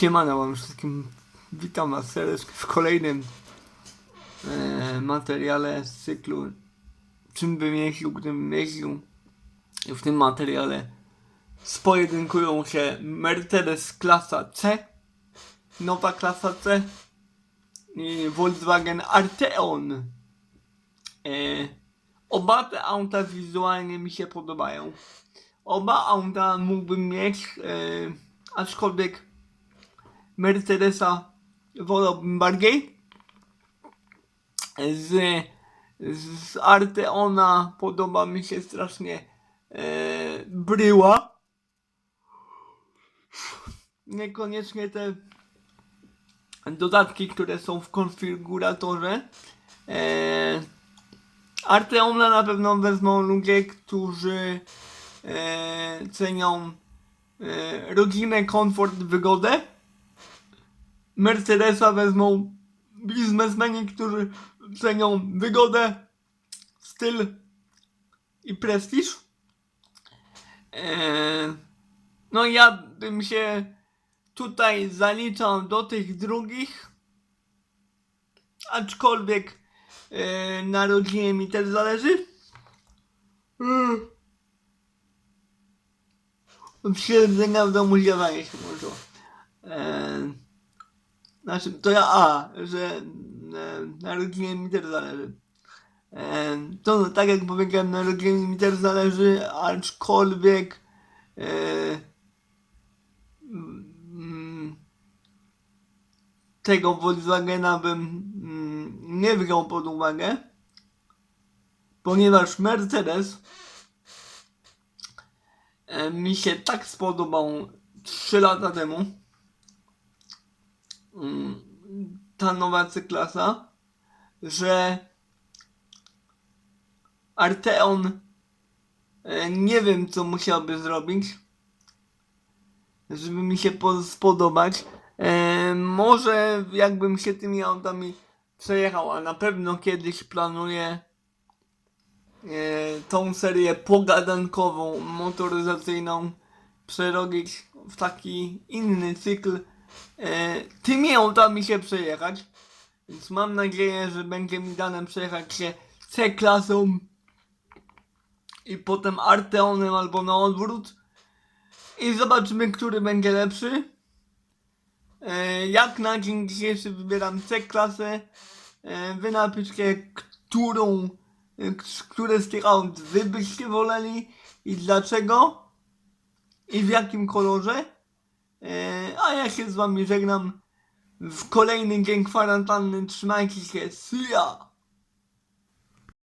Siemano wam wszystkim. Witam was serdecznie w kolejnym e, materiale z cyklu Czym bym jeździł, gdybym jeździł. W tym materiale spojedynkują się Mercedes klasa C, nowa klasa C i Volkswagen Arteon. E, oba te auta wizualnie mi się podobają. Oba auta mógłbym mieć, e, aczkolwiek Mercedesa wolałbym bardziej. Z, z Arteona podoba mi się strasznie e, bryła. Niekoniecznie te dodatki, które są w konfiguratorze. E, Arteona na pewno wezmą ludzie, którzy e, cenią e, rodzinę, komfort, wygodę. Mercedesa wezmą biznesmeni, którzy cenią wygodę, styl i prestiż. Eee, no ja bym się tutaj zaliczał do tych drugich, aczkolwiek e, na rodzinie mi też zależy. Mm. Od siedzenia w domu ziewanie się może. Eee, znaczy, to ja, a, że e, na rodzinie mi też zależy. E, to tak jak powiedziałem, na rodzinie mi też zależy, aczkolwiek e, mm, tego Volkswagena bym mm, nie wziął pod uwagę, ponieważ Mercedes e, mi się tak spodobał 3 lata temu. Ta nowa cyklasa, że Arteon e, nie wiem co musiałby zrobić, żeby mi się po- spodobać. E, może jakbym się tymi autami przejechał, a na pewno kiedyś planuję e, tą serię pogadankową, motoryzacyjną przerobić w taki inny cykl. E, tymi autami się przejechać. Więc mam nadzieję, że będzie mi dane przejechać się C-klasą i potem Arteonem albo na odwrót. I zobaczymy, który będzie lepszy. E, jak na dzień dzisiejszy wybieram C-klasę. E, wy napiszcie, którą, e, które z tych aut wy byście woleli i dlaczego i w jakim kolorze. E, a ja się z wami żegnam w kolejny dzień kwarantanny. Trzymajcie się. See ya!